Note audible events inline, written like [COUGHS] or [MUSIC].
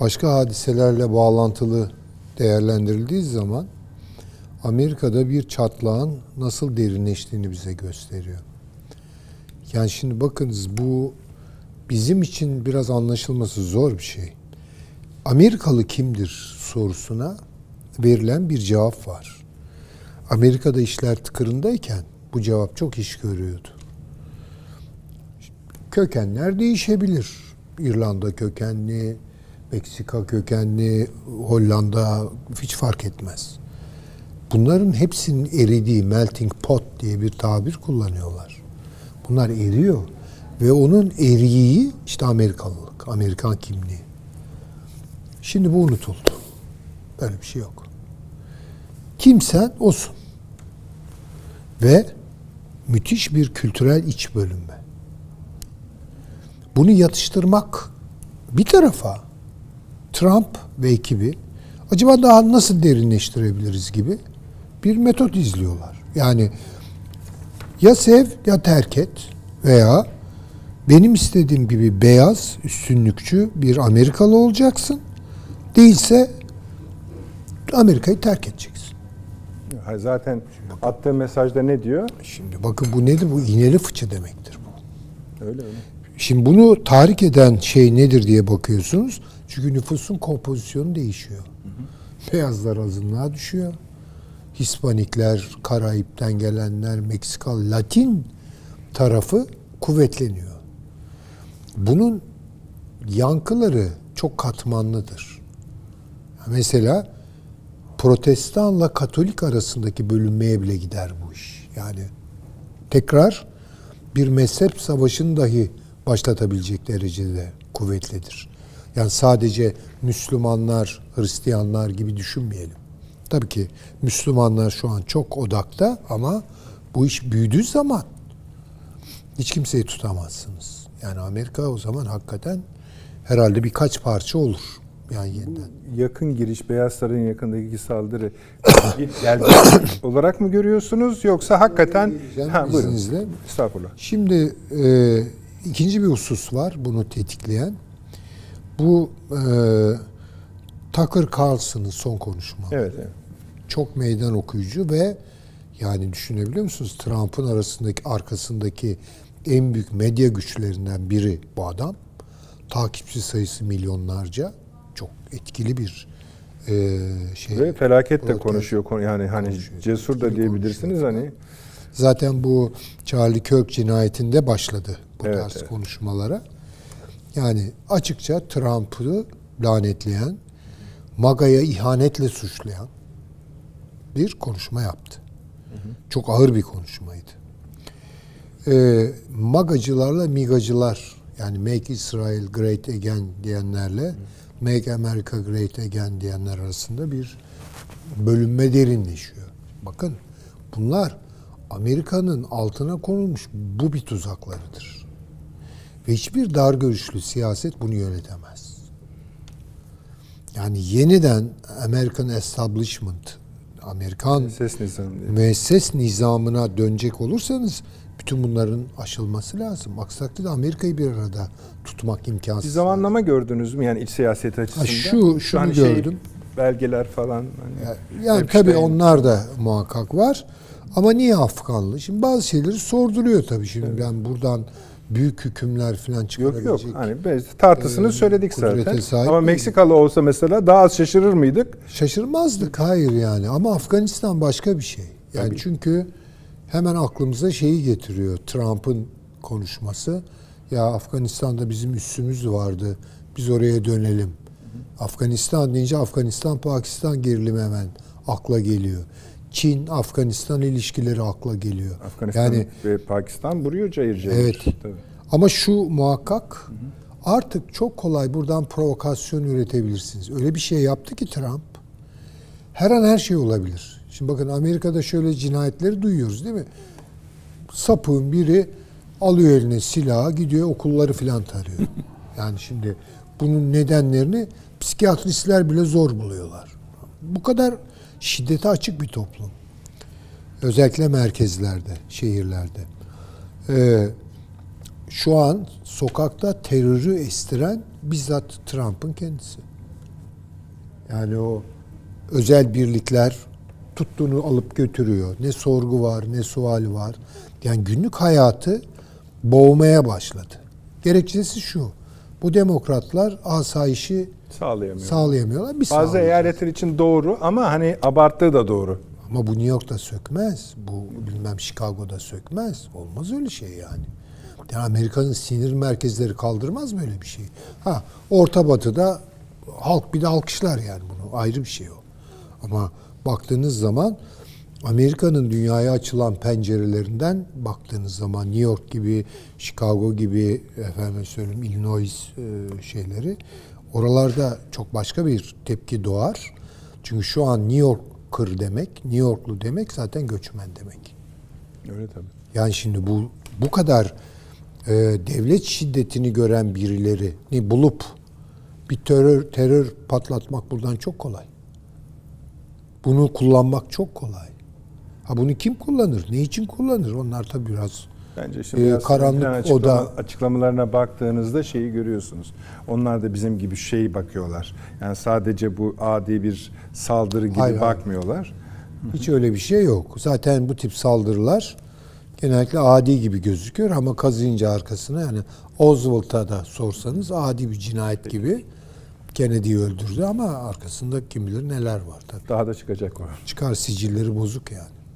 başka hadiselerle bağlantılı değerlendirildiği zaman Amerika'da bir çatlağın nasıl derinleştiğini bize gösteriyor. Yani şimdi bakınız bu bizim için biraz anlaşılması zor bir şey. Amerikalı kimdir sorusuna verilen bir cevap var. Amerika'da işler tıkırındayken bu cevap çok iş görüyordu. Kökenler değişebilir. İrlanda kökenli, Meksika kökenli, Hollanda hiç fark etmez. Bunların hepsinin eridiği melting pot diye bir tabir kullanıyorlar. Bunlar eriyor ve onun eriği işte Amerikalılık, Amerikan kimliği. Şimdi bu unutuldu. Böyle bir şey yok. Kimsen olsun. Ve müthiş bir kültürel iç bölünme. Bunu yatıştırmak bir tarafa Trump ve ekibi acaba daha nasıl derinleştirebiliriz gibi bir metot izliyorlar. Yani ya sev ya terk et veya benim istediğim gibi beyaz, üstünlükçü bir Amerikalı olacaksın. Değilse Amerika'yı terk edeceksin. Zaten attığı mesajda ne diyor? Şimdi bakın bu nedir? Bu iğneli fıçı demektir bu. Öyle öyle. Şimdi bunu tahrik eden şey nedir diye bakıyorsunuz. Çünkü nüfusun kompozisyonu değişiyor. Beyazlar azınlığa düşüyor. Hispanikler, Karayip'ten gelenler, Meksikalı, Latin tarafı kuvvetleniyor. Bunun yankıları çok katmanlıdır. Mesela Protestanla Katolik arasındaki bölünmeye bile gider bu iş. Yani tekrar bir mezhep savaşını dahi başlatabilecek derecede kuvvetlidir. Yani sadece Müslümanlar, Hristiyanlar gibi düşünmeyelim. Tabii ki Müslümanlar şu an çok odakta ama bu iş büyüdüğü zaman hiç kimseyi tutamazsınız. Yani Amerika o zaman hakikaten herhalde birkaç parça olur. Yani yeniden. Yakın giriş Beyaz Saray'ın yakındaki saldırı [COUGHS] geldi [COUGHS] olarak mı görüyorsunuz yoksa hakikaten ha, buyurun. Estağfurullah. Şimdi e, ikinci bir husus var bunu tetikleyen. Bu e, Tucker Carlson'ın son konuşması. Evet, evet. Çok meydan okuyucu ve yani düşünebiliyor musunuz? Trump'ın arasındaki arkasındaki en büyük medya güçlerinden biri bu adam. Takipçi sayısı milyonlarca. Çok etkili bir e, şey. Ve felaket de konuşuyor. Konu- Yani hani Konuşuyor. cesur da diyebilirsiniz hani. Zaten bu Charlie Kirk cinayetinde başladı bu Evet, tarz evet. konuşmalara. Yani açıkça Trump'ı lanetleyen, MAGA'ya ihanetle suçlayan bir konuşma yaptı. Çok ağır bir konuşmaydı. Ee, MAGA'cılarla MİGA'cılar yani Make Israel Great Again diyenlerle Make America Great Again diyenler arasında bir bölünme derinleşiyor. Bakın bunlar Amerika'nın altına konulmuş bu bir tuzaklarıdır. Ve hiçbir dar görüşlü siyaset bunu yönetemez. Yani yeniden American Establishment, Amerikan Ses nizamı diye. müesses nizamına dönecek olursanız bütün bunların aşılması lazım. Aksi takdirde Amerika'yı bir arada tutmak Bir imkansız. zamanlama gördünüz mü yani iç siyaset açısından? şu- şunu Hani şey, gördüm. belgeler falan. Hani Yani Epstein- tabii onlar da muhakkak var. Ama niye Afganlı? Şimdi bazı şeyleri sorduruyor tabii. Şimdi ben buradan büyük hükümler falan Yok çıkarabilecek. yok hani biz tartısını e, söyledik zaten. Ama değiliz. Meksikalı olsa mesela daha az şaşırır mıydık? Şaşırmazdık hayır yani. Ama Afganistan başka bir şey. Yani Tabii. çünkü hemen aklımıza şeyi getiriyor. Trump'ın konuşması. Ya Afganistan'da bizim üssümüz vardı. Biz oraya dönelim. Afganistan deyince Afganistan Pakistan gerilimi hemen akla geliyor. Çin Afganistan ilişkileri akla geliyor. Afganistan yani ve Pakistan vuruyor cayır cayır. Evet. Tabii. ama şu muhakkak artık çok kolay buradan provokasyon üretebilirsiniz. Öyle bir şey yaptı ki Trump. Her an her şey olabilir. Şimdi bakın Amerika'da şöyle cinayetleri duyuyoruz değil mi? Sapığın biri alıyor eline silahı gidiyor okulları filan tarıyor. [LAUGHS] yani şimdi bunun nedenlerini psikiyatristler bile zor buluyorlar. Bu kadar şiddete açık bir toplum. Özellikle merkezlerde, şehirlerde. Ee, şu an sokakta terörü estiren bizzat Trump'ın kendisi. Yani o özel birlikler tuttuğunu alıp götürüyor. Ne sorgu var, ne suali var. Yani günlük hayatı boğmaya başladı. Gerekçesi şu. Bu demokratlar asayişi Sağlayamıyor. sağlayamıyorlar. Bir Bazı eyaletler için doğru ama hani abarttığı da doğru. Ama bu New York'ta sökmez. Bu bilmem Chicago'da sökmez. Olmaz öyle şey yani. Yani Amerika'nın sinir merkezleri kaldırmaz böyle bir şey. Ha Orta Batı'da halk bir de alkışlar yani bunu. Ayrı bir şey o. Ama baktığınız zaman Amerika'nın dünyaya açılan pencerelerinden baktığınız zaman New York gibi, Chicago gibi efendim söyleyeyim Illinois e, şeyleri oralarda çok başka bir tepki doğar. Çünkü şu an New Yorker demek, New Yorklu demek zaten göçmen demek. Öyle tabii. Yani şimdi bu bu kadar e, devlet şiddetini gören birileri bulup bir terör terör patlatmak buradan çok kolay. Bunu kullanmak çok kolay. Ha bunu kim kullanır? Ne için kullanır? Onlar tabii biraz Bence Ee, şimdi biraz karanlık falan açıklama- oda- açıklamalarına baktığınızda şeyi görüyorsunuz. Onlar da bizim gibi şey bakıyorlar. Yani sadece bu adi bir saldırı gibi Hayır, hayır. bakmıyorlar. hiç öyle bir şey yok. Zaten bu tip saldırılar genellikle adi gibi gözüküyor ama kazıyınca arkasına yani Oswald'a da sorsanız adi bir cinayet gibi Kennedy'yi öldürdü ama arkasında kim bilir neler var tabii. Daha da çıkacak o. Çıkar sicilleri bozuk yani.